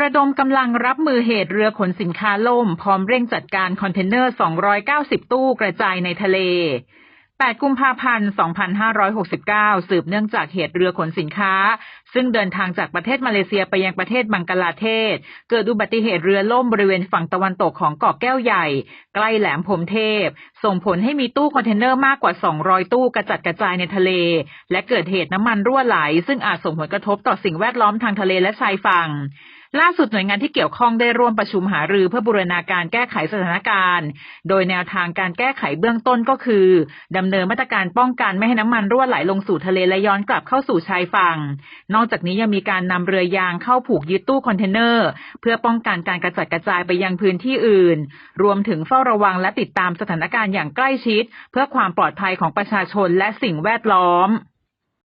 ระดมกำลังรับมือเหตุเรือขนสินค้าล่ม พร้อมเร่งจัดการคอนเทนเนอร์ 290 ตู้กระจายในทะเล 8 กุมภาพันธ์ 2569 สืบเนื่องจากเหตุเรือขนสินค้า ซึ่งเดินทางจากประเทศมาเลเซียไปยังประเทศบังกลาเทศ เกิดอุบัติเหตุเรือล่มบริเวณฝั่งตะวันตกของเกาะแก้วใหญ่ ใกล้แหลมพรมเทพ ส่งผลให้มีตู้คอนเทนเนอร์มากกว่า 200 ตู้กระจัดกระจายในทะเล และเกิดเหตุน้ำมันรั่วไหล ซึ่งอาจส่งผลกระทบต่อสิ่งแวดล้อมทางทะเลและชายฝั่ง ล่าสุดหน่วยงานที่เกี่ยวข้องได้ร่วมประชุมหารือเพื่อบูรณาการแก้ไขสถานการณ์ โดยแนวทางการแก้ไขเบื้องต้นก็คือดำเนินมาตรการป้องกันไม่ให้น้ำมันรั่วไหลลงสู่ทะเลและย้อนกลับเข้าสู่ชายฝั่ง นอกจากนี้ยังมีการนำเรือยางเข้าผูกยึดตู้คอนเทนเนอร์ เพื่อป้องกันการกระจัดกระจายไปยังพื้นที่อื่น รวมถึงเฝ้าระวังและติดตามสถานการณ์อย่างใกล้ชิด เพื่อความปลอดภัยของประชาชนและสิ่งแวดล้อม